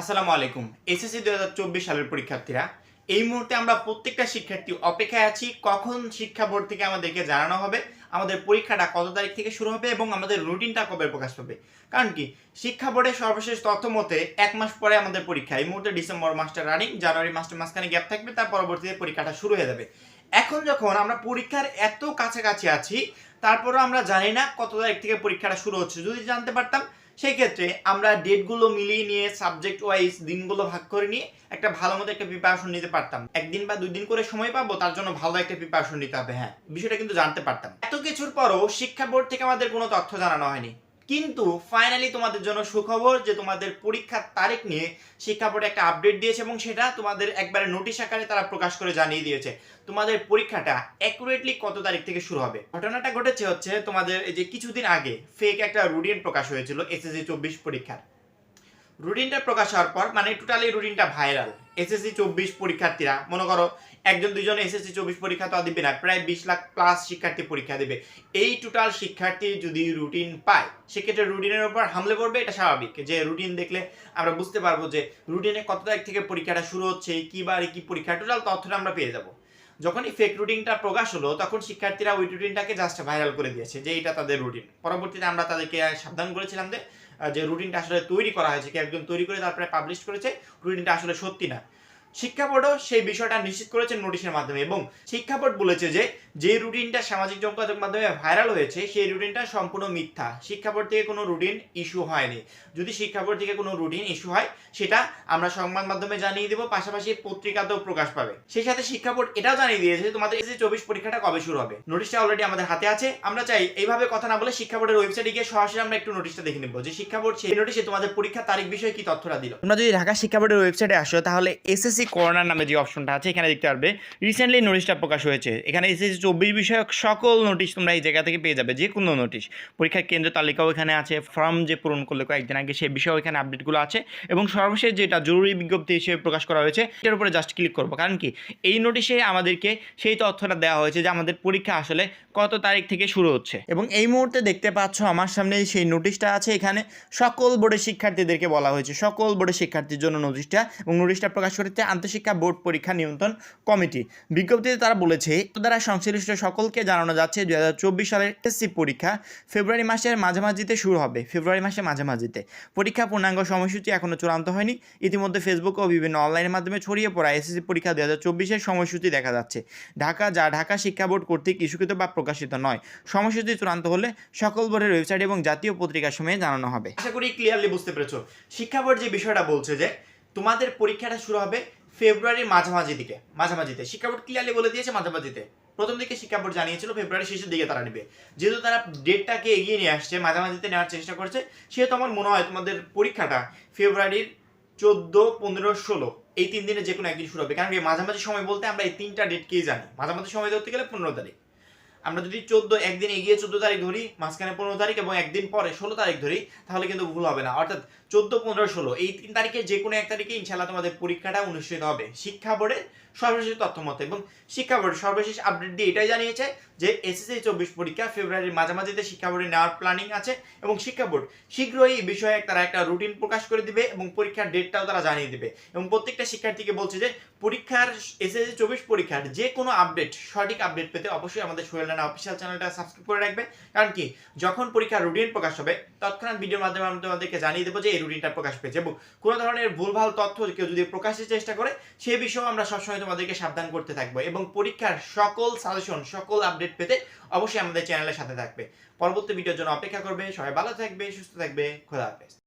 আসসালামু আলাইকুম। এসএসসি দু হাজার চব্বিশ সালের পরীক্ষার্থীরা, এই মুহূর্তে আমরা প্রত্যেকটা শিক্ষার্থী অপেক্ষায় আছি, কখন শিক্ষা বোর্ড থেকে আমাদেরকে জানানো হবে, আমাদের পরীক্ষাটা কত তারিখ থেকে শুরু হবে এবং আমাদের রুটিনটা কবে প্রকাশ পাবে কারণ কি, শিক্ষা বোর্ডের সর্বশেষ তথ্য মতে এক মাস পরে আমাদের পরীক্ষা। এই মুহূর্তে ডিসেম্বর মাসটা রানিং জানুয়ারি মাসটা মাঝখানে গ্যাপ থাকবে, তার পরবর্তীতে পরীক্ষাটা শুরু হয়ে যাবে। এখন যখন আমরা পরীক্ষার এত কাছাকাছি আছি, তারপরও আমরা জানি না কত তারিখ থেকে পরীক্ষাটা শুরু হচ্ছে। যদি জানতে পারতাম সেই ক্ষেত্রে আমরা ডেটগুলো মিলিয়ে নিয়ে সাবজেক্ট ওয়াইজ দিনগুলো ভাগ করে নিয়ে একটা ভালো মতো একটা প্রিপারেশন নিতে পারতাম। একদিন বা দুই দিন করে সময় পাবো, তার জন্য ভালো একটা প্রিপারেশন নিতে হবে হ্যাঁ। বিষয়টা কিন্তু জানতে পারতাম। এত কিছুর পরও শিক্ষা বোর্ড থেকে আমাদের কোনো তথ্য জানানো হয়নি। কিন্তু ফাইনালি তোমাদের জন্য সুখবর যে তোমাদের পরীক্ষার তারিখ নিয়ে শিক্ষা বোর্ড একটা আপডেট দিয়েছে এবং সেটা তোমাদের একবারে নোটিশ আকারে তারা প্রকাশ করে জানিয়ে দিয়েছে। তোমাদের পরীক্ষাটা অ্যাকুরেটলি কত তারিখ থেকে শুরু হবে? ঘটনাটা ঘটেছে হচ্ছে তোমাদের এই যে কিছুদিন আগে ফেক একটা রুটিন প্রকাশ হয়েছিল এসএসসি চব্বিশ পরীক্ষার। রুটিনটা প্রকাশ হওয়ার পর মানে টোটালি রুটিনটা ভাইরাল এসএসসি চব্বিশ পরীক্ষার্থীরা, মনে করো একজন দুজন এসএসসি চব্বিশ পরীক্ষা তো দিবে না, প্রায় বিশ লাখ প্লাস শিক্ষার্থী পরীক্ষা দেবে। এই টোটাল শিক্ষার্থী যদি রুটিন পায়, সেক্ষেত্রে রুটিনের উপর হামলে পড়বে এটা স্বাভাবিক। যে রুটিন দেখলে আমরা বুঝতে পারব যে রুটিনে কত তারিখ থেকে পরীক্ষাটা শুরু হচ্ছে, কি বারে কি পরীক্ষা টোটাল তথ্যটা আমরা পেয়ে যাব। যখনই ফেক রুটিনটা প্রকাশ হলো, তখন শিক্ষার্থীরা ওই রুটিনটাকে জাস্ট ভাইরাল করে দিয়েছে যে এটা তাদের রুটিন পরবর্তীতে আমরা তাদেরকে সাবধান করেছিলাম যে যে রুটিনটা আসলে তৈরি করা হয়েছে কি একজন তৈরি করে তারপরে পাবলিশ করেছে রুটিনটা আসলে সত্যি না। শিক্ষা বোর্ডও সেই বিষয়টা নিশ্চিত করেছে নোটিশের মাধ্যমে এবং শিক্ষা বোর্ড বলেছে যে যে রুটিনটা সামাজিক যোগাযোগ মাধ্যমে ভাইরাল হয়েছে, সেই রুটিনটা সম্পূর্ণ মিথ্যা। শিক্ষা বোর্ড থেকে কোনো রুটিন ইস্যু হয়নি। যদি শিক্ষা বোর্ড থেকে কোনো রুটিন ইস্যু হয়, সেটা আমরা সংবাদ মাধ্যমে জানিয়ে দেবো, পাশাপাশি পত্রিকাতেও প্রকাশ পাবে। সেই সাথে শিক্ষা বোর্ড এটাও জানিয়ে দিয়েছে তোমাদের এসে চব্বিশ পরীক্ষাটা কবে শুরু হবে? নোটিশটা অলরেডি আমাদের হাতে আছে। আমরা চাই এইভাবে কথা না বলে শিক্ষা বোর্ডের ওয়েবসাইটে গিয়ে সরাসরি আমরা একটু নোটিশটা দেখে নেব যে, শিক্ষা বোর্ড সেই নোটিশে তোমাদের পরীক্ষার তারিখ বিষয়ে কি তথ্যটা দিল। তোমরা যদি ঢাকা শিক্ষা বোর্ডের ওয়েবসাইটে আসো, তাহলে এসএসসি করোনার নামে যে অপশনটা আছে, এখানে দেখতে পারবে। রিসেন্টলি নোটিশটা প্রকাশ হয়েছে। এখানে এসএসসি চব্বিশ বিষয়ক সকল নোটিশ তোমরা এই জায়গা থেকে পেয়ে যাবে, যে কোনো নোটিশ পরীক্ষার কেন্দ্র তালিকাও এখানে আছে ফর্ম যে পূরণ করলে কয়েকদিন আগে সেই বিষয়েও এখানে আপডেটগুলো আছে এবং সর্বশেষ যেটা জরুরি বিজ্ঞপ্তি হিসেবে প্রকাশ করা হয়েছে এটার উপরে জাস্ট ক্লিক করব। কারণ কি? এই নোটিশে আমাদেরকে সেই তথ্যটা দেওয়া হয়েছে যে আমাদের পরীক্ষা আসলে কত তারিখ থেকে শুরু হচ্ছে। এবং এই মুহূর্তে দেখতে পাচ্ছ আমার সামনে সেই নোটিশটা আছে, এখানে সকল বোর্ডের শিক্ষার্থীদেরকে বলা হয়েছে, সকল বোর্ডের শিক্ষার্থীর জন্য নোটিশটা এবং নোটিশটা প্রকাশ করেছে আন্তঃশিক্ষা বোর্ড পরীক্ষা নিয়ন্ত্রণ কমিটি। বিজ্ঞপ্তিতে তারা বলেছে দ্বারা সংশ্লিষ্ট সকলকে জানানো যাচ্ছে দুই হাজার চব্বিশ সালের এসএসসি পরীক্ষা ফেব্রুয়ারি মাসের মাঝামাঝিতে শুরু হবে। ফেব্রুয়ারি মাসের মাঝামাঝিতে। পরীক্ষা পূর্ণাঙ্গ সময়সূচি এখনও চূড়ান্ত হয়নি। ইতিমধ্যে ফেসবুক ও বিভিন্ন অনলাইনের মাধ্যমে ছড়িয়ে পড়া এসএসসি পরীক্ষা দুই হাজার চব্বিশের সময়সূচি দেখা যাচ্ছে। ঢাকা যা ঢাকা শিক্ষা বোর্ড কর্তৃক ইস্যুকৃত বা প্রকাশিত নয়। সময়সূচি চূড়ান্ত হলে সকল বোর্ডের ওয়েবসাইট এবং জাতীয় পত্রিকার সময়ে জানানো হবে। আশা করি ক্লিয়ারলি বুঝতে পেরেছ। শিক্ষা বোর্ড যে বিষয়টা বলছে যে, তোমাদের পরীক্ষাটা শুরু হবে ফেব্রুয়ারির মাঝামাঝি দিকে, মাঝামাঝিতে। শিক্ষা বোর্ড ক্লিয়ারলি বলে দিয়েছে মাঝামাঝিতে। প্রথম দিকে শিক্ষা বোর্ড জানিয়েছিল ফেব্রুয়ারি শেষের দিকে তারা নেবে। যেহেতু তারা ডেটটাকে এগিয়ে নিয়ে আসছে, মাঝামাঝিতে নেওয়ার চেষ্টা করছে, সেহেতু আমার মনে হয় তোমাদের পরীক্ষাটা ফেব্রুয়ারির চোদ্দ, পনেরো, ষোলো, এই তিন দিনে যে কোনো একদিন শুরু হবে। কারণ মাঝামাঝি সময় বলতে আমরা এই তিনটা ডেটকেই জানি। মাঝামাঝি সময় ধরতে গেলে পনেরো তারিখ। আমরা যদি চোদ্দ, একদিন এগিয়ে চোদ্দ তারিখ ধরি, মাঝখানে পনেরো তারিখ এবং একদিন পরে ষোলো তারিখ ধরি, তাহলে কিন্তু ভুল হবে না। অর্থাৎ চোদ্দ, পনেরো, ষোলো, এই তিন তারিখে যে কোনো এক তারিখে ইনশাল্লাহ তোমাদের পরীক্ষাটা অনুষ্ঠিত হবে। শিক্ষা বোর্ডের সর্বশেষ তথ্য মতো এবং শিক্ষা বোর্ড সর্বশেষ আপডেট দিয়ে এটাই জানিয়েছে যে এসএসসি চব্বিশ পরীক্ষা ফেব্রুয়ারির মাঝামাঝিতে শিক্ষা বোর্ডে নেওয়ার প্ল্যানিং আছে এবং শিক্ষা বোর্ড শীঘ্রই এই বিষয়ে তারা একটা রুটিন প্রকাশ করে দিবে এবং পরীক্ষার ডেটটাও তারা জানিয়ে দিবে। এবং প্রত্যেকটা শিক্ষার্থীকে বলছে যে পরীক্ষার এসএসসি চব্বিশ পরীক্ষার যে কোনো আপডেট সঠিক আপডেট পেতে অবশ্যই আমাদের সোহেল রানা অফিসিয়াল চ্যানেলটা সাবস্ক্রাইব করে রাখবে। কারণ কি? যখন পরীক্ষার রুটিন প্রকাশ হবে, তৎক্ষণাৎ ভিডিওর মাধ্যমে আমরা তোমাদেরকে জানিয়ে দেবো যে এই রুটিনটা প্রকাশ পেয়েছে। এবং কোনো ধরনের ভুলভাল তথ্য কেউ যদি প্রকাশের চেষ্টা করে, সে বিষয়েও আমরা সবসময় তোমাদেরকে সাবধান করতে থাকব। এবং পরীক্ষার সকল সাজেশন সকল আপডেট পেতে অবশ্যই আমাদের চ্যানেলের সাথে থাকবে। পরবর্তী ভিডিওর জন্য অপেক্ষা করবে। সবাই ভালো থাকবে, সুস্থ থাকবে। খোদা হাফেজ।